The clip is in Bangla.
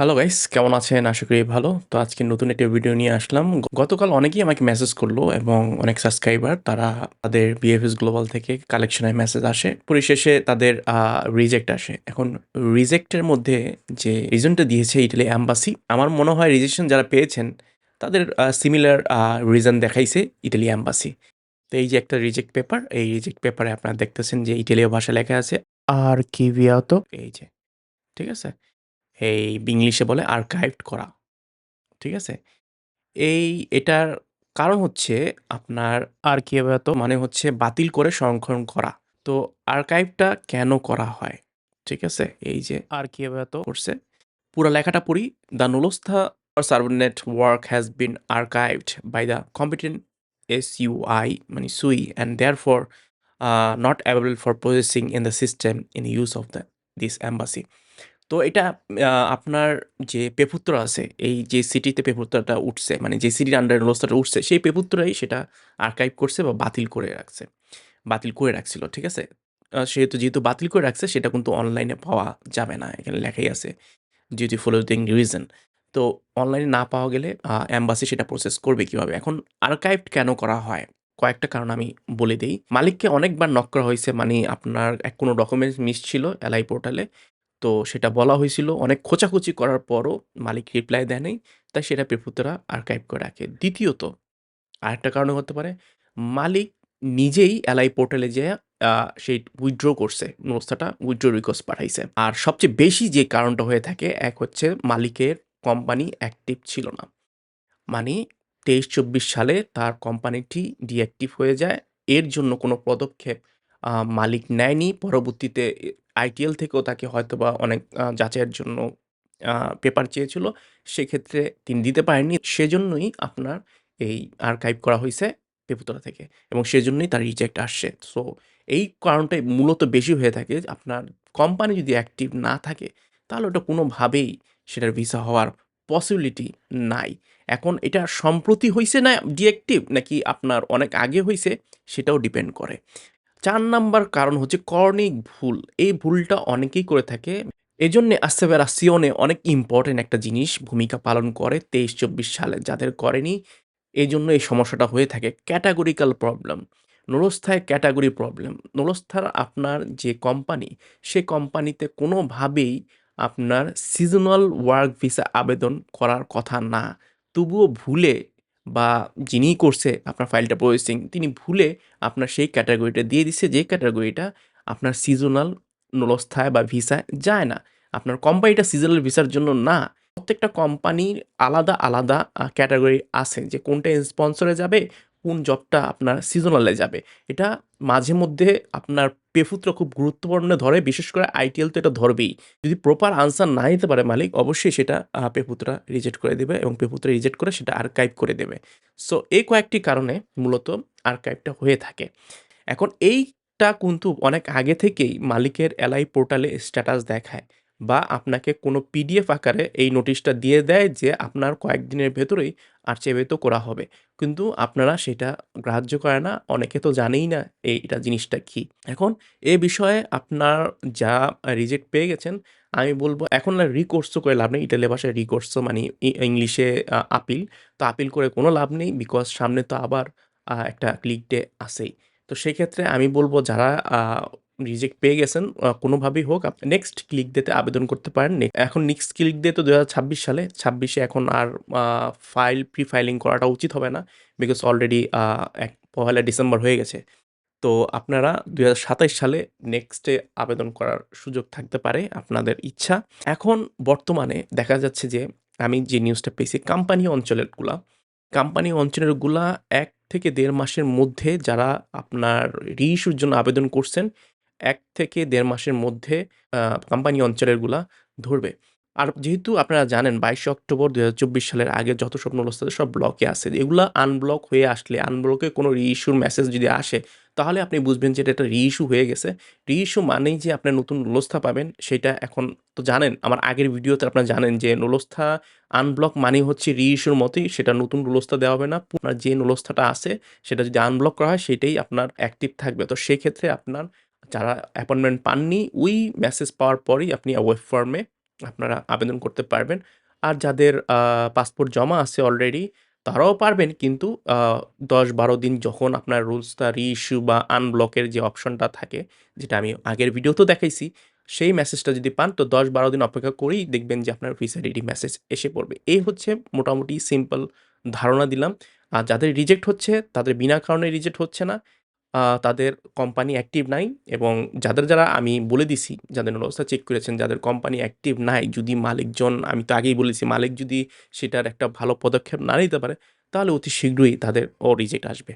হ্যালো গাইস কেমন আছেন? আশা করি ভালো। তো আজকে নতুন একটা ভিডিও নিয়ে আসলাম। গতকাল অনেকেই আমাকে মেসেজ করল এবং অনেক সাবস্ক্রাইবার তারা তাদের বিএফএস গ্লোবাল থেকে কালেকশনের মেসেজ আসে। পরিশেষে তাদের রিজেক্ট আসে। এখন রিজেক্টের মধ্যে যে রিজনটা দিয়েছে ইটালি অ্যাম্বাসি আমার মনে হয় রিজেকশন যারা পেয়েছেন তাদের সিমিলার রিজন দেখাইছে ইটালি অ্যাম্বাসি তো এই যে একটা রিজেক্ট পেপার, এই রিজেক্ট পেপারে আপনারা দেখতেছেন যে ইটালীয় ভাষায় লেখা আছে আর্কিভিয়াতো এই যে, ঠিক আছে? এই বিংলিশে বলে আর্কাইভড করা। ঠিক আছে? এই এটার কারণ হচ্ছে আপনার আর কি মানে হচ্ছে বাতিল করে সংরক্ষণ করা। তো আর্কাইভটা কেন করা হয়? ঠিক আছে? এই যে আর কি করছে। পুরো লেখাটা পড়ি। দ্য নুলস্থা সার্ভনেট work has been archived by the competent S U I মানে সুই and therefore not available for processing in the system in use of the this embassy তো এটা আপনার যে পেপুত্র আছে, এই যে সিটিতে পেপুত্রটা উঠছে, মানে যে সিটির আন্ডারে নুলস্থাটা উঠছে, সেই পেপুত্রই সেটা আর্কাইভ করছে বা বাতিল করে রাখছে। বাতিল করে রাখছিল। ঠিক আছে? সেহেতু যেহেতু বাতিল করে রাখছে সেটা কিন্তু অনলাইনে পাওয়া যাবে না। এখানে লেখাই আছে ডিউ টু ফলোইং রিজন। তো অনলাইনে না পাওয়া গেলে আ এম্বাসি সেটা প্রসেস করবে কীভাবে? এখন আর্কাইভড কেন করা হয়? কয়েকটা কারণ আমি বলে দিই মালিককে অনেকবার নক করা হয়েছে মানে আপনার এক কোনো ডকুমেন্টস মিস ছিল এলআই পোর্টালে। তো সেটা বলা হয়েছিল অনেক খোঁচাখুচি করার পরও মালিক রিপ্লাই দেয়। তাই সেটা পেপুত্ররা আর্কাইভ করে রাখে। দ্বিতীয়ত, আরেকটা কারণও হতে পারে, মালিক নিজেই এলআই পোর্টালে যেয়ে সেই উইথড্র করছে। নুলস্থাটা উইথড্র রিকোয়েস্ট পাঠাইছে। আর সবচেয়ে বেশি যে কারণটা হয়ে থাকে, এক হচ্ছে মালিকের কোম্পানি অ্যাক্টিভ ছিল না। মানে ২৩-২৪ সালে তার কোম্পানিটি ডিঅ্যাক্টিভ হয়ে যায়। এর জন্য কোনো পদক্ষেপ মালিক নেয়নি। পরবর্তীতে আইটিএল থেকেও তাকে হয়তোবা অনেক যাচাইয়ের জন্য পেপার চেয়েছিল। সেক্ষেত্রে তিনি দিতে পারেননি। সেজন্যই আপনার এই আর্কাইভ করা হয়েছে পেপুতরা থেকে এবং সেজন্যই তার রিজেক্ট আসছে। সো, এই কারণটাই মূলত বেশি হয়ে থাকে আপনার কোম্পানি যদি অ্যাক্টিভ না থাকে, তাহলে ওটা কোনোভাবেই সেটার ভিসা হওয়ার পসিবিলিটি নাই। এখন এটা সম্প্রতি হইছে না ডিঅ্যাক্টিভ নাকি আপনার অনেক আগে হইছে, সেটাও ডিপেন্ড করে। ৪ নাম্বার কারণ হচ্ছে করণিক ভুল। এই ভুলটা অনেকেই করে থাকে। এই জন্যে এজন্যে আসেভেরাসিওনে অনেক ইম্পোর্টেন্ট একটা জিনিস ভূমিকা পালন করে ২৩-২৪ সালে। যাদের করেনি এই জন্য এই সমস্যাটা হয়ে থাকে। Categorical problem. নুলস্থায় category problem. নুলস্থার আপনার যে কোম্পানি, সে কোম্পানিতে কোনোভাবেই আপনার সিজনাল ওয়ার্ক ভিসা আবেদন করার কথা না। তবুও ভুলে বা যিনিই করছে আপনার ফাইলটা প্রসেসিং, তিনি ভুলে আপনার সেই ক্যাটাগরিটা দিয়ে দিচ্ছে যে ক্যাটাগরিটা আপনার সিজনাল নলস্থায় বা ভিসায় যায় না। আপনার কোম্পানিটা সিজনাল ভিসার জন্য না। প্রত্যেকটা কোম্পানির আলাদা, আলাদা ক্যাটাগরি আছে যে কোনটা স্পন্সরে যাবে, কোন জবটা আপনার সিজনালে যাবে। এটা মাঝে মধ্যে আপনার পেপুত্র খুব গুরুত্বপূর্ণ ধরে। বিশেষ করে আইটিএল তো এটা ধরবেই। যদি প্রপার আনসার না দিতে পারে মালিক, অবশ্যই সেটা পেপুত্রা রিজেক্ট করে দেবে এবং পেপুত্রা রিজেক্ট করে সেটা আর্কাইভ করে দেবে। সো এই কয়েকটি কারণে মূলত আর্কাইভটা হয়ে থাকে। এখন এইটা কিন্তু অনেক আগে থেকেই মালিকের এলআই পোর্টালে স্ট্যাটাস দেখায় বা আপনাকে কোনো পিডিএফ আকারে এই নোটিশটা দিয়ে দেয় যে আপনার কয়েকদিনের ভেতরেই আর্চিভেতো করা হবে। কিন্তু আপনারা সেটা গ্রাহ্য করে না। অনেকে তো জানেই না এইটা জিনিসটা কী। এখন এ বিষয়ে আপনার যা রিজেক্ট পেয়ে গেছেন, আমি বলব এখন আর রিকোর্সও করে লাভ নেই। ইটালি ভাষায় রিকোর্সও মানে ইংলিশে আপিল। তো আপিল করে কোনো লাভ নেই বিকজ সামনে তো আবার একটা ক্লিক ডে আছেই। তো সেক্ষেত্রে আমি বলব যারা রিজেক্ট পেয়ে গেছেন কোনোভাবেই হোক আপনি নেক্সট ক্লিক ডেতে আবেদন করতে পারেন। এখন নেক্সট ক্লিক দিয়ে তো ২০২৬ সালে। ছাব্বিশে এখন আর ফাইল প্রি ফাইলিং করাটা উচিত হবে না। বিকজ অলরেডি এক পহেলা ডিসেম্বর হয়ে গেছে। তো আপনারা ২০২৭ সালে নেক্সটে আবেদন করার সুযোগ থাকতে পারে আপনাদের ইচ্ছা। এখন বর্তমানে দেখা যাচ্ছে যে আমি যে নিউজটা পেয়েছি কোম্পানি অঞ্চলেরগুলা, কোম্পানি অঞ্চলেরগুলা এক থেকে দেড় মাসের মধ্যে যারা আপনার রি-ইস্যুর জন্য আবেদন করছেন, ১ থেকে দেড় মাসের মধ্যে কোম্পানি অঞ্চলেরগুলা ধরবে। আর যেহেতু আপনারা জানেন ২২ অক্টোবর ২০২৪ সালের আগে যত সব নুলস্থ সব ব্লকে আছে। এগুলা আনব্লক হয়ে আসলে আনব্লকে কোনো রি-ইস্যুর মেসেজ যদি আসে, তাহলে আপনি বুঝবেন যে এটা রি-ইস্যু হয়ে গেছে। রি-ইস্যু মানেই যে আপনি নতুন নুলস্থা পাবেন সেটা এখন তো জানেন। আমার আগের ভিডিওতে আপনারা জানেন যে নুলস্থা আনব্লক মানেই হচ্ছে রি-ইস্যুর মতোই সেটা নতুন নুলস্থা দেওয়া হবে না। আপনার যে নুলস্থাটা আছে সেটা যদি আনব্লক করা হয় সেটাই আপনার অ্যাক্টিভ থাকবে। তো সেক্ষেত্রে আপনার যারা অ্যাপয়েন্টমেন্ট পাননি ওই মেসেজ পাওয়ার পরেই আপনি ওয়েব ফর্মে আপনারা আবেদন করতে পারবেন। আর যাদের পাসপোর্ট জমা আছে অলরেডি তারাও পারবেন কিন্তু দশ ১০-১২ দিন যখন আপনার রুলসটা রি-ইস্যু বা আনব্লকের যে অপশনটা থাকে, যেটা আমি আগের ভিডিওতেও দেখাইছি, সেই মেসেজটা যদি পান তো দশ বারো দিন অপেক্ষা করেই দেখবেন যে আপনার ভিসা রেডি মেসেজ এসে পড়বে। এই হচ্ছে মোটামুটি সিম্পল ধারণা দিলাম। আর যাদের রিজেক্ট হচ্ছে তাদের বিনা কারণে রিজেক্ট হচ্ছে না। তাদের কোম্পানি অ্যাক্টিভ নাই এবং যাদের, যারা আমি বলে দিছি, যাদের অবস্থা চেক করেছেন, যাদের কোম্পানি অ্যাক্টিভ নাই, যদি মালিকজন আমি তো আগেই বলেছি মালিক যদি সেটার একটা ভালো পদক্ষেপ না নিতে পারে, তাহলে অতি শীঘ্রই তাদের ও রিজেক্ট আসবে।